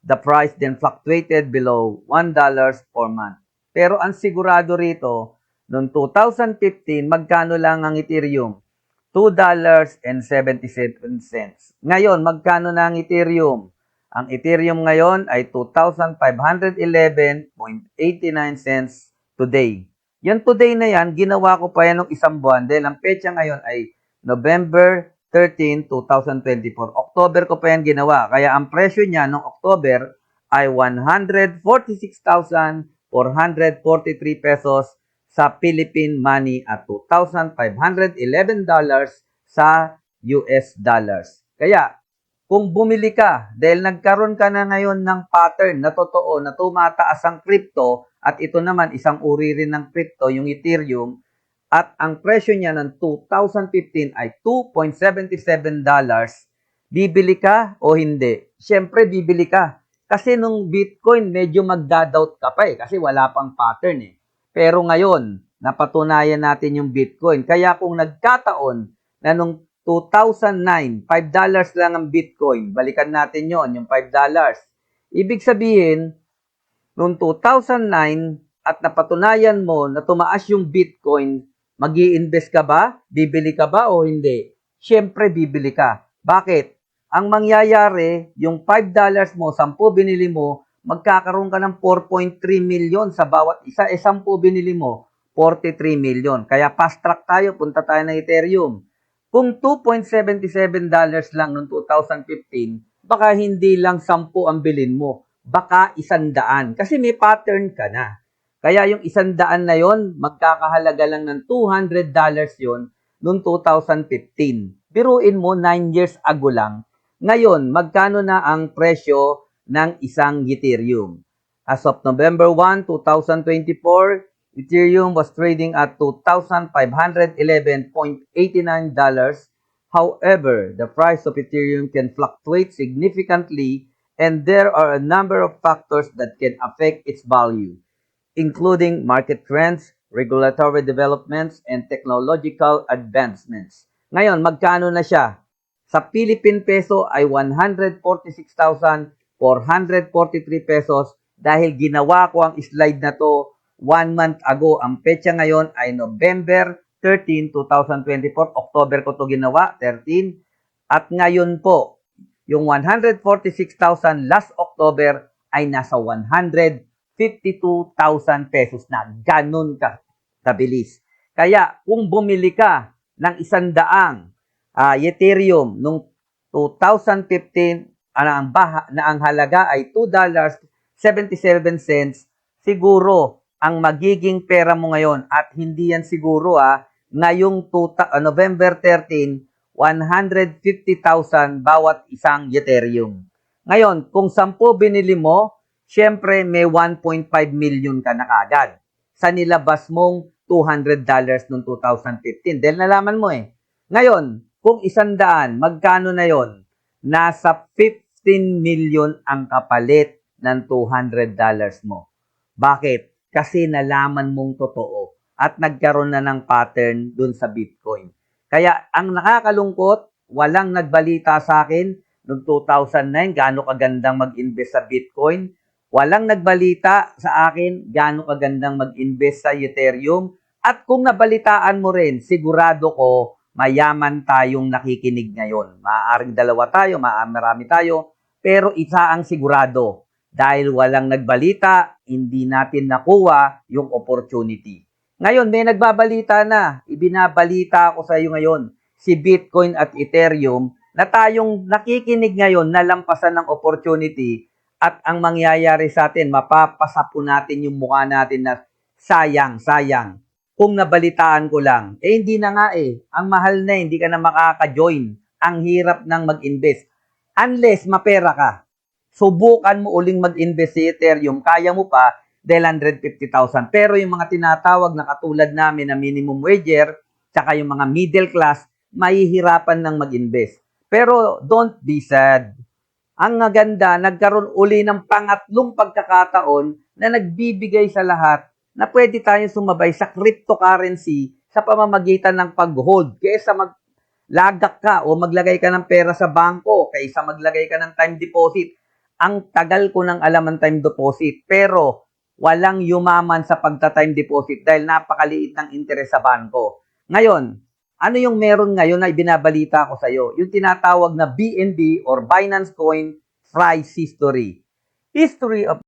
The price then fluctuated below $1 per month. Pero ang sigurado rito, noong 2015, magkano lang ang Ethereum? $2.77. Ngayon, magkano na ang Ethereum? Ang Ethereum ngayon ay 2,511.89 cents today. Yung today na yan, ginawa ko pa yan ng isang buwan dahil ang petsa ngayon ay November 13, 2024. October ko pa yan ginawa. Kaya ang presyo niya noong October ay 146,443 pesos sa Philippine money at $2,511 sa US dollars. Kaya, kung bumili ka, dahil nagkaroon ka na ngayon ng pattern na totoo na tumataas ang crypto, at ito naman isang uri rin ng crypto, yung Ethereum, at ang presyo niya ng 2015 ay $2.77, bibili ka o hindi? Siyempre, bibili ka. Kasi nung Bitcoin, medyo magdadoubt ka pa eh, kasi wala pang pattern eh. Pero ngayon, napatunayan natin yung Bitcoin. Kaya kung nagkataon na nung 2009, $5 lang ang Bitcoin, balikan natin yon yung $5. Ibig sabihin, noong 2009 at napatunayan mo na tumaas yung Bitcoin, mag invest ka ba? Bibili ka ba o hindi? Siyempre, bibili ka. Bakit? Ang mangyayari, yung $5 mo, 10 binili mo, magkakaroon ka ng 4.3 million sa bawat isa. Eh, 10 binili mo, 43 million. Kaya fast track tayo, punta tayo ng Ethereum. Kung $2.77 lang noong 2015, baka hindi lang 10 ang bilin mo. Baka isandaan. Kasi may pattern ka na. Kaya yung isandaan na yon magkakahalaga lang ng $200 yon noong 2015. Biruin mo, 9 years ago lang. Ngayon, magkano na ang presyo ng isang Ethereum? As of November 1, 2024, Ethereum was trading at $2,511.89. However, the price of Ethereum can fluctuate significantly and there are a number of factors that can affect its value, including market trends, regulatory developments, and technological advancements. Ngayon, magkano na siya? Sa Philippine peso ay 146,443 pesos dahil ginawa ko ang slide na to one month ago. Ang petsa ngayon ay November 13, 2024. October ko to ginawa, 13. At ngayon po, yung 146,000 last October ay nasa 152,000 pesos na. Ganun ka kabilis. Kaya kung bumili ka ng isandaang uh, Ethereum nung 2015 ano, ang baha, na ang halaga ay $2.77 siguro ang magiging pera mo ngayon at hindi yan siguro ah ngayong tuta, uh, November 13 150,000 bawat isang Ethereum. Ngayon, kung 10 binili mo, syempre may 1.5 million ka na kagad sa nilabas mong $200 noong 2015. Dahil nalaman mo eh. Ngayon, kung isandaan, magkano na yon? Nasa 15 million ang kapalit ng $200 mo. Bakit? Kasi nalaman mong totoo at nagkaroon na ng pattern dun sa Bitcoin. Kaya ang nakakalungkot, walang nagbalita sa akin noong 2009 gaano kagandang mag-invest sa Bitcoin. Walang nagbalita sa akin gaano kagandang mag-invest sa Ethereum. At kung nabalitaan mo rin, sigurado ko mayaman tayong nakikinig ngayon. Maaaring dalawa tayo, marami tayo, pero isa ang sigurado. Dahil walang nagbalita, hindi natin nakuha yung opportunity. Ngayon, may nagbabalita na. Ibinabalita ko sa iyo ngayon, si Bitcoin at Ethereum, na tayong nakikinig ngayon na lampasan ng opportunity at ang mangyayari sa atin, mapapasa po natin yung mukha natin na sayang, sayang. Kung nabalitaan ko lang, eh hindi na nga eh. Ang mahal na, hindi ka na makaka-join. Ang hirap ng mag-invest. Unless mapera ka. Subukan mo uling mag-invest sa Ethereum, kaya mo pa, dahil 150,000. Pero yung mga tinatawag na katulad namin na minimum wager, tsaka yung mga middle class, mahihirapan ng mag-invest. Pero don't be sad. Ang maganda, nagkaroon uli ng pangatlong pagkakataon na nagbibigay sa lahat na pwede tayong sumabay sa cryptocurrency sa pamamagitan ng pag-hold kaysa mag lagak ka o maglagay ka ng pera sa bangko kaysa maglagay ka ng time deposit ang tagal ko ng alam ang time deposit pero walang yumaman sa pagta-time deposit dahil napakaliit ng interest sa banko. Ngayon, ano yung meron ngayon na ibinabalita ko sa iyo? Yung tinatawag na BNB or Binance Coin Price History. History of